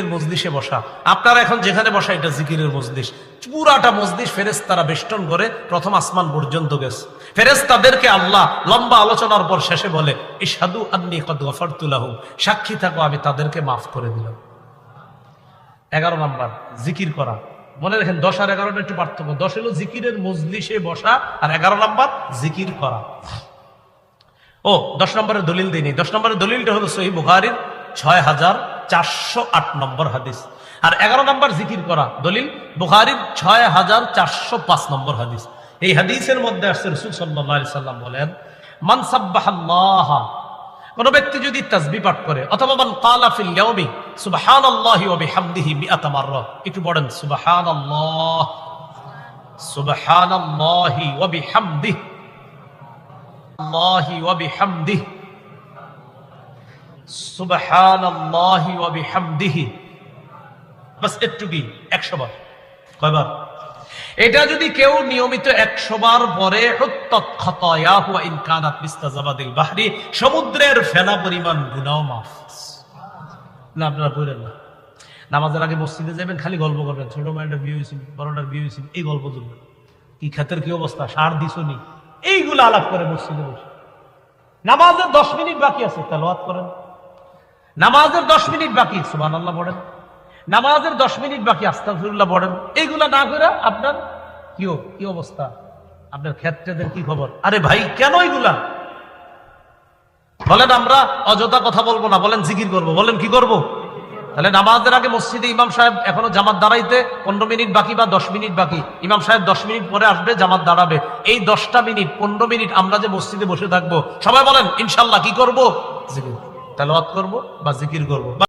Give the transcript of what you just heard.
মজলিসে বসা। আপনারা এখন যেখানে বসা, এটা জিকিরের মজলিস। পুরাটা ফেরেস তারা বেষ্টন করে প্রথম আসমান পর্যন্ত গেছে। ফেরেস তাদেরকে আল্লাহ লম্বা আলোচনার পর শেষে বলে আন্নি সাক্ষী থাকো, আমি তাদেরকে মাফ করে দিলাম। এগারো নাম্বার, জিকির করা। মনে রাখেন, দশ আর এগারোটা একটু পার্থক্য। দশ হলো জিকিরের মজলিসে বসা, আর এগারো নাম্বার, জিকির করা। ও, দশ নম্বরের দলিল দিইনি। দশ নম্বরের দলিলটা হলো সহি বুখারির। ছয় হাজার চারশো আট নম্বর হাদিস। আর এগারো নম্বর জিকির করা, দলিল, বুখারির ছয় হাজার চারশো পাঁচ নম্বর হাদিস। এই হাদিসের মধ্যে আসছে রসুল সাল্লাম বলেন কোন ব্যক্তি যদি তাজবি পাঠ করে, অথবা সুবহানাল্লাহি ওয়া বিহামদিহি আল্লাহি ওয়া বিহামদিহি এটা যদি কেউ নিয়মিত 100 পরে হুত্তাত সমুদ্রের ফেলা পরিমাণ গুনাহ মাফ। না, আপনারা বলেন না। নামাজের আগে মসজিদে যাবেন, খালি গল্প করবেন। ছোট মায়ের বিয়ে হয়েছিল, বড়টার বিয়ে হয়েছিল, এই গল্প তুলবেন। কি ক্ষেতের কি অবস্থা? সার দিছনি এইগুলো আলাপ করে মসজিদে বসে। নামাজের দশ মিনিট বাকি আছে তেলোয়াত করেন। নামাজের দশ মিনিট বাকি সুবান আল্লাহ পড়েন। নামাজের দশ মিনিট বাকি আস্তাফিরুল্লাহ পড়েন। এইগুলা না করে আপনার কি কি অবস্থা? আপনার ক্ষেত্রেদের কি খবর? আরে ভাই, কেন এইগুলা? বলেন, আমরা অযথা কথা বলব না, বলেন, জিকির করব। বলেন, কি করব? তাহলে নামাজের আগে মসজিদে ইমাম সাহেব এখনও জামাত দাঁড়াইতে পনেরো মিনিট বাকি বা দশ মিনিট বাকি, ইমাম সাহেব দশ মিনিট পরে আসবে, জামাত দাঁড়াবে। এই দশটা মিনিট, পনেরো মিনিট আমরা যে মসজিদে বসে থাকব, সবাই বলেন, ইনশাল্লাহ, কি করব? জিকির। তাহলে করব বা জিকির করব।